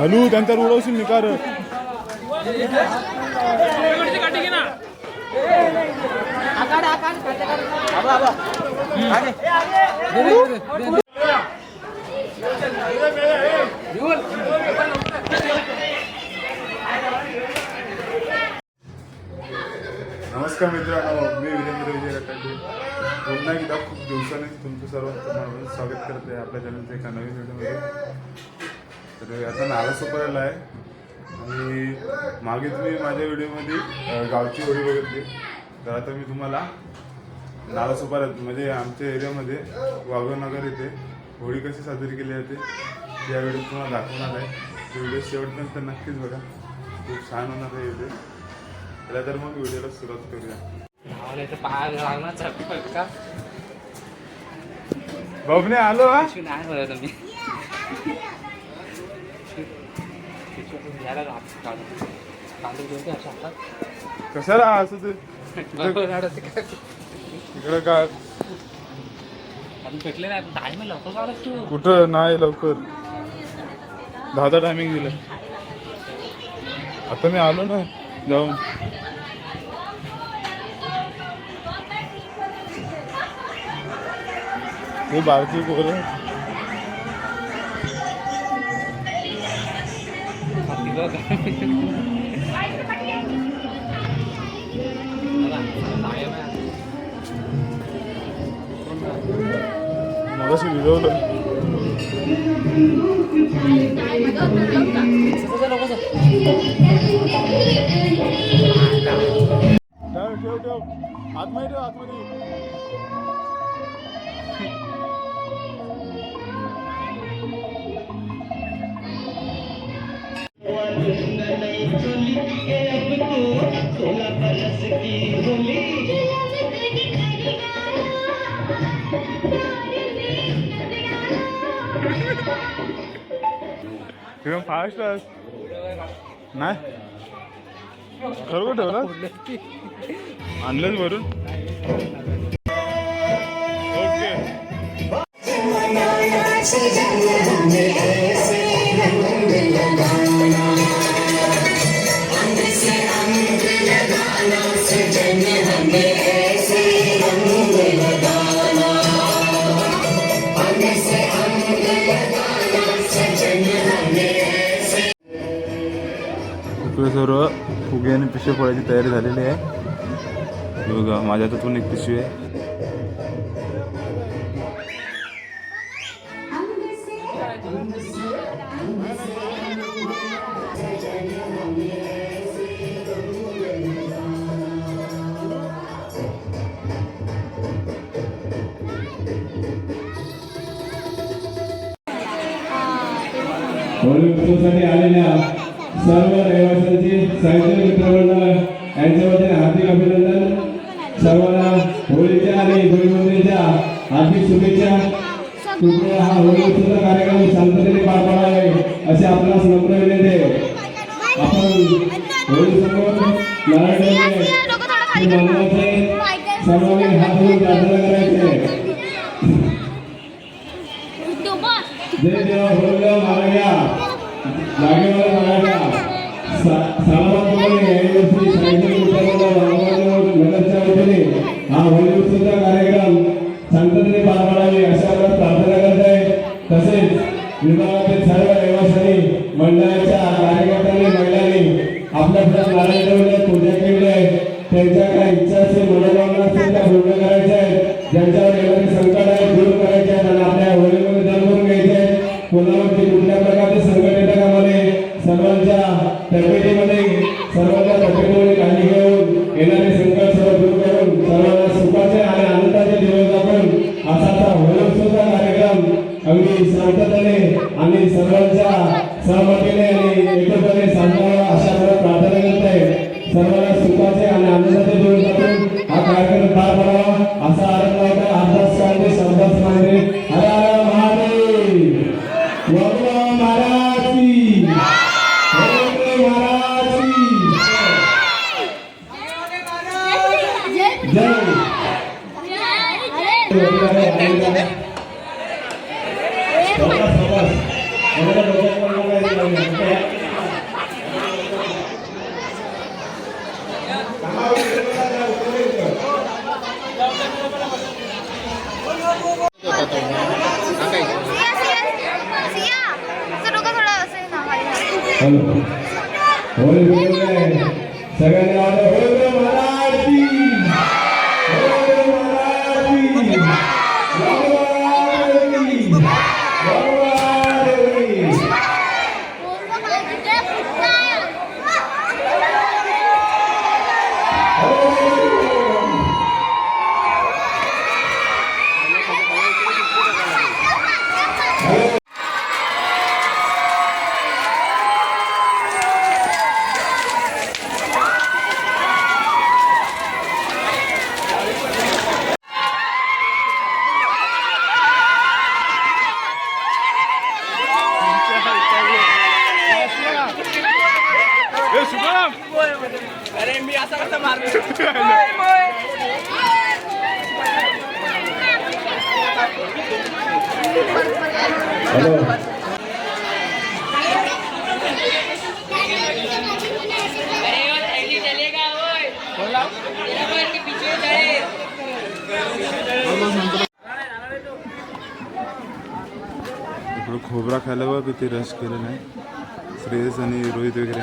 हलू त्यांच्यावर उडवशील निकार नमस्कार मित्रांनो मी वीरेंद्र विजय रटाटे पुन्हा एकदा खूप दिवसांनी तुमचं सर्वांचं स्वागत करते आपल्या चॅनलच्या एका नवीन व्हिडिओमध्ये तर आता नाला सोपायला आहे. आणि मागे तुम्ही माझ्या व्हिडिओमध्ये गावची होळी बघितली. तर आता मी तुम्हाला नाला सोपारा म्हणजे आमच्या एरियामध्ये वाघनगर येथे होळी कशी साजरी केली जाते या व्हिडिओ तुम्हाला दाखवणार आहे. तो व्हिडिओ शेवटपर्यंत नक्कीच बघा. खूप छान होणार आहे इथे. चला तर मग व्हिडिओला सुरुवात करूया. बाबने आलो हा? घेऊन ते कशाला असं ते? बरोबर काय. इकडं का अजून पेटले नाही लवकर तू कुठं? नाही लवकर. दहाचा टायमिंग दिलं आता मी आलो ना जाऊन. हे बारकी पोरं. बाकी बघ टाइम आहे मगाशी एकदम फास्ट नाही. खरोखर ठेवलं आणलंच भरून इकडे सर्व फुगे आणि पिशव्या फोडायची तयारी झालेली आहे. बघा माझ्या हातातून एक पिशवी आहे. होळी उत्सवासाठी आलेल्या सर्व रहिवाशांचे साहित्य मित्रमंडळ यांच्या वतीने हार्दिक अभिनंदन. सर्वांना होळीच्या आणि होळीमंदिरच्या हार्दिक शुभेच्छा. कृपया हा होळी उत्सव कार्यक्रम शांततेने पार पाडावे असे आपल्याला नम्र विनंती आहे. आपण होळी समोर नारायण सर्वांनी हात धुवून प्रार्थना करायचे जय देवा होळीला माराया जागेवर माराया सालाबाद यावर्षी उत्सवाला नगरच्या वतीने हा होळी उत्सवाचा कार्यक्रम शांततेने पार पाडावे अशा आपण प्रार्थना करत आहे तसेच विभागातील सर्व रहिवाशांनी मंडळाच्या कार्यकर्त्यांनी महिलांनी आपल्या आपल्या नारायण देवाला पूजा केली आहे. त्यांच्या काय इच्छा असेल मनोकामना असेल त्या पूर्ण करायच्या आहेत. ज्यांच्यावर येणारे संकट आहे दूर Permíteme सगळ्यांना हॅलो. इकडं खोबरा खायला बघ किती रश केलं नाही श्रेयस आणि रोहित वगैरे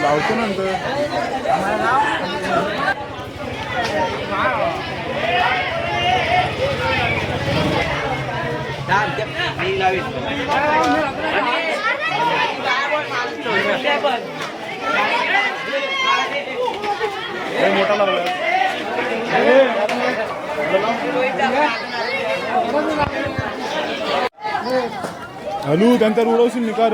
लावतो नंतर लय मोठा लागला हलू त्यांचा उडवशील निकार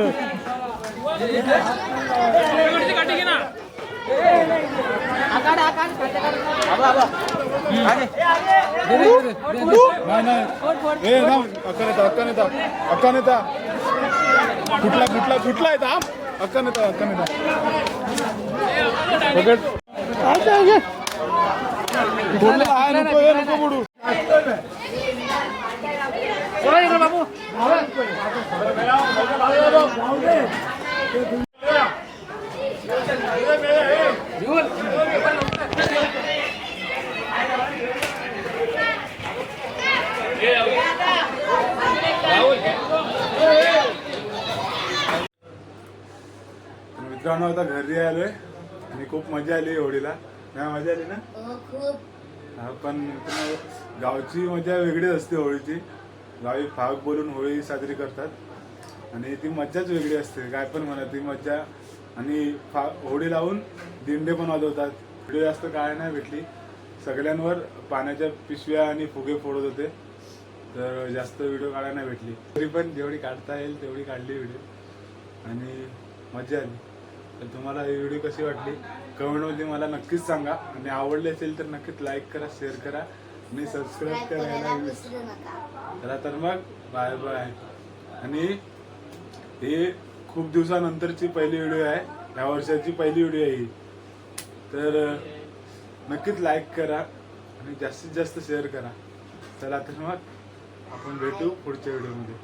अक्का नेता कुठला कुठला कुठला येता अक्का नेता अक्का नेता बोलला आहे नको नको बुडू मित्रांनो आता घरी आलोय. आणि खूप मजा आली होळीला. नाही मजा आली ना? पण गावची मजा वेगळीच असते होळीची. गावी फाग बोलून होळी साजरी करतात. आणि ती मज्जाच वेगळी असते. काय पण म्हणा ती मज्जा. आणि फा होळी लावून दिंडे पण वाजवतात. व्हिडिओ जास्त काय नाही भेटली. सगळ्यांवर पाण्याच्या पिशव्या आणि फुगे फोडत होते. तर जास्त व्हिडिओ काढायला नाही भेटली. तरी पण जेवढी काढता येईल तेवढी काढली व्हिडिओ. आणि मजा आली. तर तुम्हाला ही व्हिडिओ कशी वाटली? कमेंटमध्ये मला नक्कीच सांगा. आणि आवडली असेल तर नक्कीच लाईक करा शेअर करा. आणि सबस्क्राईब करायला तर मग बाय बाय आणि हे खूप दिवसानंतरची पहिली व्हिडिओ आहे. या वर्षाची पहिली व्हिडिओ आहे ही. तर नक्कीच लाईक करा आणि जास्तीत जास्त शेअर करा. चला तर मग आपण भेटू पुढच्या व्हिडिओमध्ये